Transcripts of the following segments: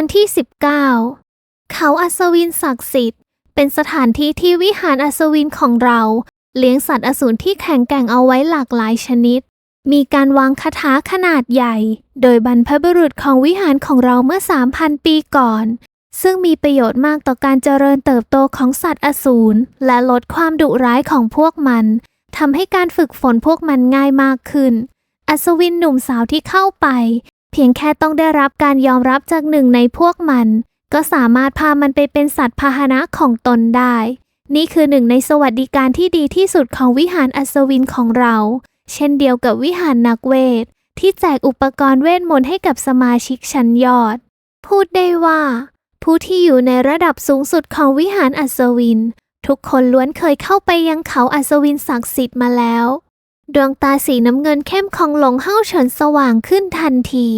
อนที่ 19 เขาอัศวินศักดิ์สิทธิ์ เป็นสถานที่ที่วิหารอัศวินของเรา เลี้ยงสัตว์อสูรที่แข็งแกร่งเอาไว้หลากหลายชนิด มีการวางคาถาขนาดใหญ่ โดยบรรพบุรุษของวิหารของเราเมื่อ 3,000 ปีก่อน ซึ่งมีประโยชน์มากต่อการเจริญเติบโตของสัตว์อสูรและลดความดุร้ายของพวกมันทำให้การฝึกฝนพวกมันง่ายมากขึ้น อัศวินหนุ่มสาวที่เข้าไป เพียงแค่ต้องได้รับการยอมรับจากหนึ่งในพวกมัน ก็สามารถพามันไปเป็นสัตว์พาหนะของตนได้ นี่คือหนึ่งในสวัสดิการที่ดีที่สุดของวิหารอัศวินของเรา เช่นเดียวกับวิหารนักเวท ที่แจกอุปกรณ์เวทมนต์ให้กับสมาชิกชั้นยอด พูดได้ว่า ผู้ที่อยู่ในระดับสูงสุดของวิหารอัศวิน ทุกคนล้วนเคยเข้าไปยังเขาอัศวินศักดิ์สิทธิ์มาแล้ว ดวงตาสีน้ำเงินเข้มของหลงเฮาเฉินสว่างขึ้นทันที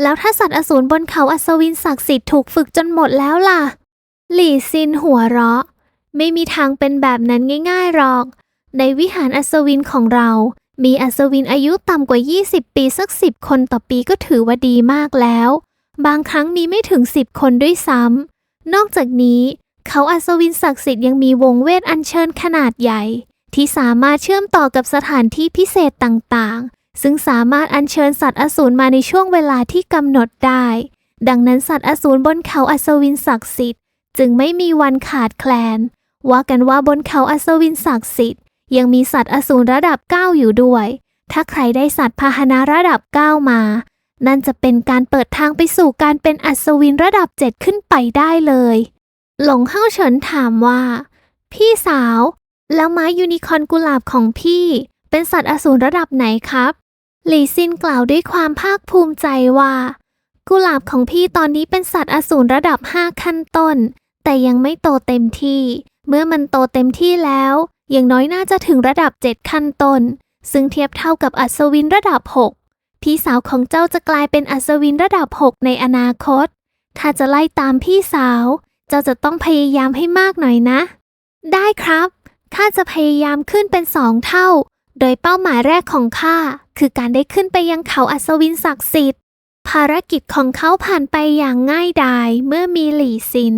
แล้วถ้าสัตว์อสูรบนเขาอัศวินศักดิ์สิทธิ์ถูกฝึกจนหมดแล้วล่ะ หลี่ซินหัวเราะ ไม่มีทางเป็นแบบนั้นง่ายๆหรอก ในวิหารอัศวินของเรา มีอัศวินอายุต่ำกว่า 20 ปีสัก10คนต่อปีก็ถือว่าดีมากแล้ว บางครั้งมีไม่ถึง10คนด้วยซ้ำนอกจากนี้ เขาอัศวินศักดิ์สิทธิ์ยังมีวงเวทอัญเชิญขนาดใหญ่ ที่สามารถเชื่อมต่อกับสถานที่พิเศษต่างๆ ซึ่งสามารถอัญเชิญสัตว์อสูรมาในช่วงเวลาที่กำหนดได้ ดังนั้นสัตว์อสูรบนเขาอัศวินศักดิ์สิทธิ์ จึงไม่มีวันขาดแคลน ว่ากันว่าบนเขาอัศวินศักดิ์สิทธิ์ ยังมีสัตว์อสูรระดับ 9 อยู่ด้วย ถ้าใครได้สัตว์พาหนะระดับ 9 มา นั่นจะเป็นการเปิดทางไปสู่การเป็นอัศวินระดับ 7 ขึ้นไปได้เลย หลงเฮาเฉินถามว่า พี่สาว แล้วม้ายูนิคอนกุหลาบของพี่ เป็นสัตว์อสูรระดับไหนครับ หลีซินกล่าวด้วยความภาคภูมิใจว่า กุหลาบของพี่ตอนนี้เป็นสัตว์อสูรระดับ5ขั้นต้น แต่ยังไม่โตเต็มที่ เมื่อมันโตเต็มที่แล้ว อย่างน้อยน่าจะถึงระดับ7ขั้นต้น ซึ่งเทียบเท่ากับอัศวินระดับ6พี่สาวของเจ้าจะกลายเป็นอัศวินระดับ6ในอนาคต ถ้าจะไล่ตามพี่สาว เจ้าจะต้องพยายามให้มากหน่อยนะ ได้ครับ ข้าจะพยายามขึ้นเป็นสองเท่า โดยเป้าหมายแรกของข้าคือการได้ขึ้นไปยังเขาอัศวินศักดิ์สิทธิ์ ภารกิจของเขาผ่านไปอย่างง่ายดายเมื่อมีหลี่ซิน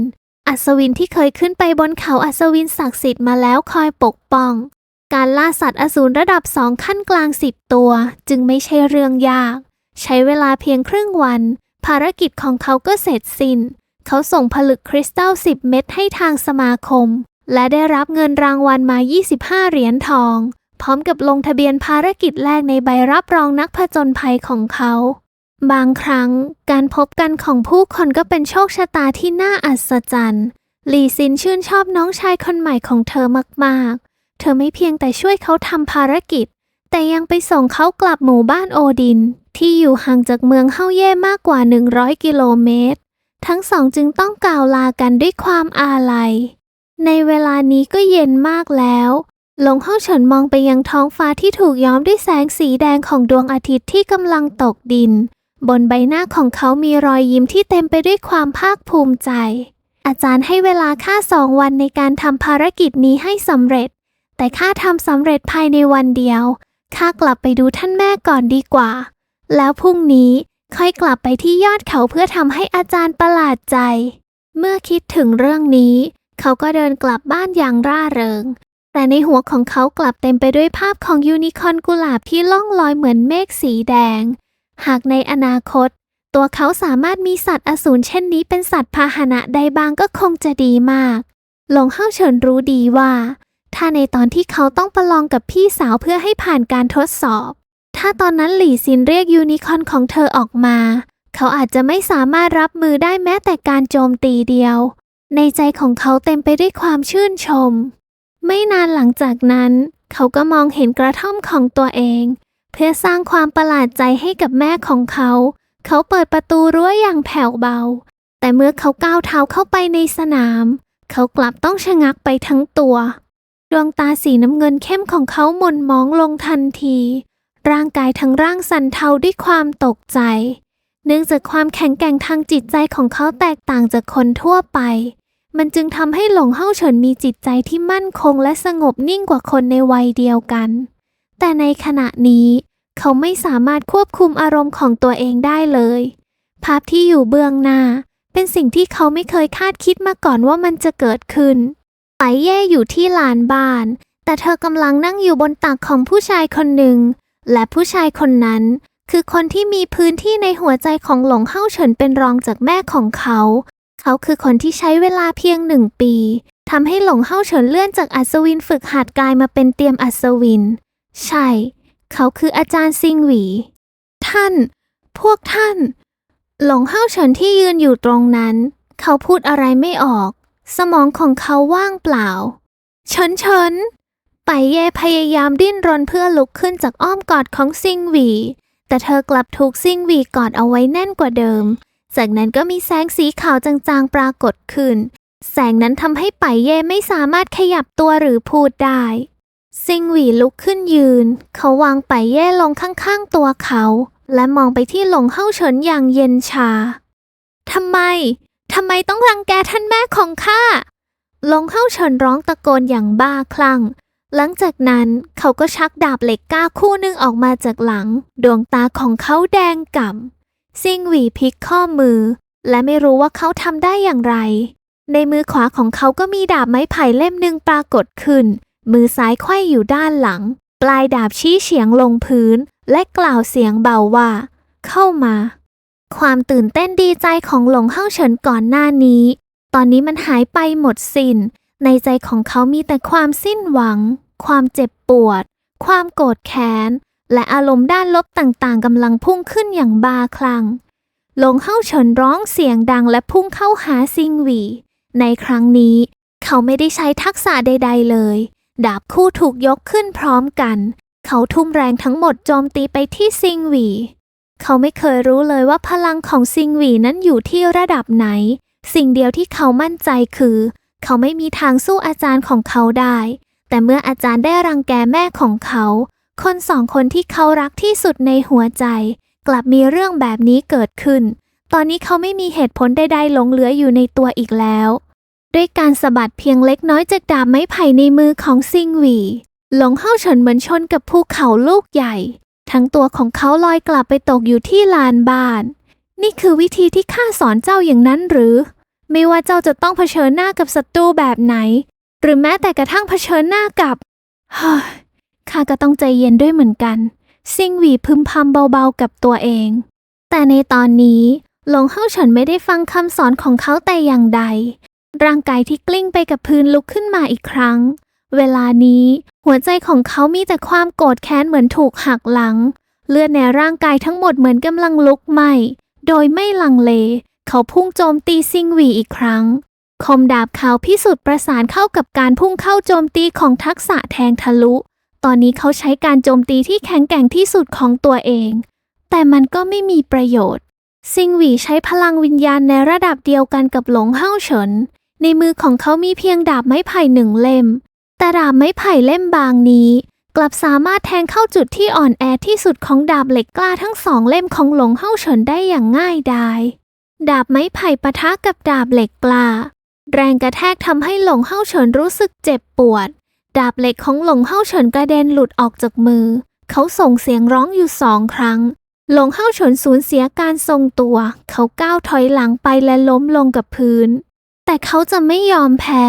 อัศวินที่เคยขึ้นไปบนเขาอัศวินศักดิ์สิทธิ์มาแล้วคอยปกป้อง การล่าสัตว์อสูรระดับสองขั้นกลางสิบตัว จึงไม่ใช่เรื่องยาก ใช้เวลาเพียงครึ่งวัน ภารกิจของเขาก็เสร็จสิ้น เขาส่งผลึกคริสตัล10เม็ดให้ทางสมาคม และได้รับเงินรางวัลมา 25 เหรียญทอง พร้อมกับลงทะเบียนภารกิจแรกในใบรับรองนักผจญภัยของเขา บางครั้งการพบกันของผู้คนก็เป็นโชคชะตาที่น่าอัศจรรย์ลีซินชื่นชอบน้องชายคนใหม่ของเธอมาก ๆ เธอไม่เพียงแต่ช่วยเขาทำภารกิจ แต่ยังไปส่งเขากลับหมู่บ้านโอดิน ที่อยู่ห่างจากเมืองเฮาเย่มากกว่า 100 กิโลเมตร ทั้งสองจึงต้องกล่าวลากันด้วยความอาลัย ในเวลานี้ก็เย็นมากแล้ว หลงเฮาเฉินมองไปยังท้องฟ้าที่ถูกย้อมด้วยแสงสีแดงของดวงอาทิตย์ที่กำลังตกดิน บนใบหน้าของเขามีรอยยิ้มที่เต็มไปด้วยความภาคภูมิใจ อาจารย์ให้เวลาค่าสองวันในการทำภารกิจนี้ให้สำเร็จ แต่ข้าทำสำเร็จภายในวันเดียว ข้ากลับไปดูท่านแม่ก่อนดีกว่า แล้วพรุ่งนี้ค่อยกลับไปที่ยอดเขาเพื่อทำให้อาจารย์ประหลาดใจ เมื่อคิดถึงเรื่องนี้ เขาก็เดินกลับบ้านอย่างร่าเริง แต่ในหัวของเขากลับเต็มไปด้วยภาพของยูนิคอนกุหลาบที่ล่องลอยเหมือนเมฆสีแดง หากในอนาคต ตัวเขาสามารถมีสัตว์อสูรเช่นนี้เป็นสัตว์พาหนะใดบางก็คงจะดีมาก หลงเฮาเฉินรู้ดีว่า ถ้าในตอนที่เขาต้องประลองกับพี่สาวเพื่อให้ผ่านการทดสอบ ถ้าตอนนั้นหลี่ซินเรียกยูนิคอนของเธอออกมา เขาอาจจะไม่สามารถรับมือได้แม้แต่การโจมตีเดียว ในใจของเขาเต็มไปด้วยความชื่นชม ไม่นานหลังจากนั้น เขาก็มองเห็นกระท่อมของตัวเอง เพื่อสร้างความประหลาดใจให้กับแม่ของเขา เขาเปิดประตูรั้วอย่างแผ่วเบา แต่เมื่อเขาก้าวเท้าเข้าไปในสนาม เขากลับต้องชะงักไปทั้งตัว ดวงตาสีน้ำเงินเข้มของเขาหม่นมองลงทันที ร่างกายทั้งร่างสั่นเทาด้วยความตกใจเนื่องจากความแข็งแกร่งทางจิตใจของเขาแตกต่างจากคนทั่วไป มันจึงทำให้หลงเฮาเฉินมีจิตใจที่มั่นคงและสงบนิ่งกว่าคนในวัยเดียวกัน แต่ในขณะนี้เขาไม่สามารถควบคุมอารมณ์ของตัวเองได้เลย ภาพที่อยู่เบื้องหน้า เป็นสิ่งที่เขาไม่เคยคาดคิดมาก่อนว่ามันจะเกิดขึ้นไปเย่อยู่ที่ลานบ้าน แต่เธอกำลังนั่งอยู่บนตักของผู้ชายคนหนึ่ง และผู้ชายคนนั้น คือคนที่มีพื้นที่ในหัวใจของหลงเฮาเฉินเป็นรองจากแม่ของเขา เขาคือคนที่ใช้เวลาเพียงหนึ่งปีทำให้หลงเฮาเฉินเลื่อนจากอัศวินฝึกหัดกายมาเป็นเตรียมอัศวิน ใช่ เขาคืออาจารย์ซิงหวี ท่าน พวกท่าน หลงเฮาเฉินที่ยืนอยู่ตรงนั้น เขาพูดอะไรไม่ออก สมองของเขาว่างเปล่า เฉินเฉินไปเย่พยายามดิ้นรนเพื่อลุกขึ้นจากอ้อมกอดของซิงหวี แต่เธอกลับถูกซิงหวีกอดเอาไว้แน่นกว่าเดิม จากนั้นก็มีแสงสีขาวจางๆปรากฏขึ้น แสงนั้นทำให้ไปเย่ไม่สามารถขยับตัวหรือพูดได้ ซิงหวีลุกขึ้นยืน เขาวางไปเย่ลงข้างๆตัวเขา และมองไปที่หลงเฮาเฉินอย่างเย็นชาทำไมทำไมต้องรังแกท่านแม่ของข้าหลงเฮาเฉินร้องตะโกนอย่างบ้าคลั่งหลังจากนั้นเขาก็ชักดาบเหล็กก้าคู่หนึ่งออกมาจากหลัง ดวงตาของเขาแดงก่ำ ซิงหวีพลิกข้อมือ และไม่รู้ว่าเขาทำได้อย่างไร ในมือขวาของเขาก็มีดาบไม้ไผ่เล่มหนึ่งปรากฏขึ้น มือซ้ายไขว้อยู่ด้านหลัง ปลายดาบชี้เฉียงลงพื้น และกล่าวเสียงเบาว่า เข้ามา ความตื่นเต้นดีใจของหลงเฮาเฉินก่อนหน้านี้ ตอนนี้มันหายไปหมดสิน้น ในใจของเขามีแต่ความสิ้นหวัง ความเจ็บปวด ความโกรธแค้น และอารมณ์ด้านลบต่างๆกำลังพุ่งขึ้นอย่างบาคลั่งหลงเฮาเฉินร้องเสียงดังและพุ่งเข้าหาซิงหวี ในครั้งนี้ เขาไม่ได้ใช้ทักษะใด ๆเลย ดาบคู่ถูกยกขึ้นพร้อมกัน เขาทุ่มแรงทั้งหมดโจมตีไปที่ซิงหวี เขาไม่เคยรู้เลยว่าพลังของซิงหวีนั้นอยู่ที่ระดับไหน สิ่งเดียวที่เขามั่นใจคือ เขาไม่มีทางสู้อาจารย์ของเขาได้ แต่เมื่ออาจารย์ได้รังแกแม่ของเขา คนสองคนที่เขารักที่สุดในหัวใจ กลับมีเรื่องแบบนี้เกิดขึ้น ตอนนี้เขาไม่มีเหตุผลใดๆหลงเหลืออยู่ในตัวอีกแล้ว ด้วยการสะบัดเพียงเล็กน้อยจากดาบไม้ไผ่ในมือของซิงหวี หลงเฮาเฉินเหมือนชนกับภูเขาลูกใหญ่ ทั้งตัวของเขาลอยกลับไปตกอยู่ที่ลานบ้าน นี่คือวิธีที่ข้าสอนเจ้าอย่างนั้นหรือ ไม่ว่าเจ้าจะต้องเผชิญหน้ากับศัตรูแบบไหน หรือแม้แต่กระทั่งเผชิญหน้ากับเฮ้ย ข้าก็ต้องใจเย็นด้วยเหมือนกัน ซิงหวีพึมพำเบาๆกับตัวเอง แต่ในตอนนี้หลงเฮาเฉินไม่ได้ฟังคำสอนของเขาแต่อย่างใด ร่างกายที่กลิ้งไปกับพื้นลุกขึ้นมาอีกครั้ง เวลานี้หัวใจของเขามีแต่ความโกรธแค้นเหมือนถูกหักหลัง เลือดในร่างกายทั้งหมดเหมือนกำลังลุกไหม้โดยไม่ลังเล เขาพุ่งโจมตีซิงหวีอีกครั้ง คมดาบขาวพิสุทธิ์ประสานเข้ากับการพุ่งเข้าโจมตีของทักษะแทงทะลุ ตอนนี้เขาใช้การโจมตีที่แข็งแกร่งที่สุดของตัวเอง แต่มันก็ไม่มีประโยชน์ ซิงหวีใช้พลังวิญญาณในระดับเดียวกันกับหลงเฮ้าเฉิน ในมือของเขามีเพียงดาบไม้ไผ่หนึ่งเล่ม แต่ดาบไม้ไผ่เล่มบางนี้ กลับสามารถแทงเข้าจุดที่อ่อนแอที่สุดของดาบเหล็กกล้าทั้งสองเล่มของหลงเฮ้าเฉินได้อย่างง่ายดาย ดาบไม้ไผ่ปะทะกับดาบเหล็กกล้า แรงกระแทกทำให้หลงเฮ้าเฉินรู้สึกเจ็บปวด ดาบเหล็กของหลงเฮาเฉินกระเด็นหลุดออกจากมือ เขาส่งเสียงร้องอยู่สองครั้ง หลงเฮาเฉินสูญเสียการทรงตัว เขาก้าวถอยหลังไปและล้มลงกับพื้น แต่เขาจะไม่ยอมแพ้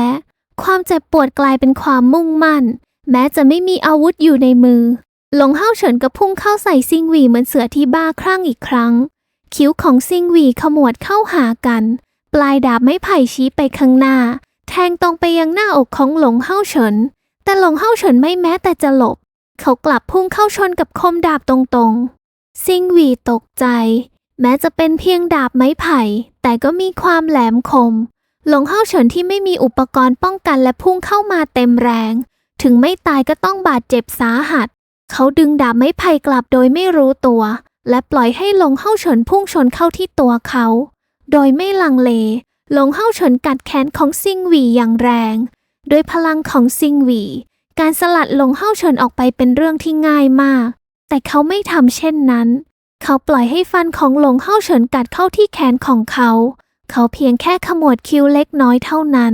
ความเจ็บปวดกลายเป็นความมุ่งมั่น แม้จะไม่มีอาวุธอยู่ในมือ หลงเฮาเฉินก็พุ่งเข้าใส่ซิงหวีเหมือนเสือที่บ้าคลั่งอีกครั้ง คิ้วของซิงหวีขมวดเข้าหากัน ปลายดาบไม้ไผ่ชี้ไปข้างหน้า แทงตรงไปยังหน้าอกของหลงเฮาเฉิน แต่หลงเฮาเฉินไม่แม้แต่จะหลบ เขากลับพุ่งเข้าชนกับคมดาบตรงๆ ซิงหวีตกใจ แม้จะเป็นเพียงดาบไม้ไผ่ แต่ก็มีความแหลมคม หลงเฮาเฉินที่ไม่มีอุปกรณ์ป้องกันและพุ่งเข้ามาเต็มแรง ถึงไม่ตายก็ต้องบาดเจ็บสาหัส เขาดึงดาบไม้ไผ่กลับโดยไม่รู้ตัว และปล่อยให้หลงเฮาเฉินพุ่งชนเข้าที่ตัวเขา โดยไม่ลังเลหลงเฮาเฉินกัดแขนของซิงหวีอย่างแรง โดยพลังของซิงหวี การสลัดหลงเฮาเฉินออกไปเป็นเรื่องที่ง่ายมาก แต่เขาไม่ทำเช่นนั้น เขาปล่อยให้ฟันของหลงเฮาเฉินกัดเข้าที่แขนของเขา เขาเพียงแค่ขมวดคิ้วเล็กน้อยเท่านั้น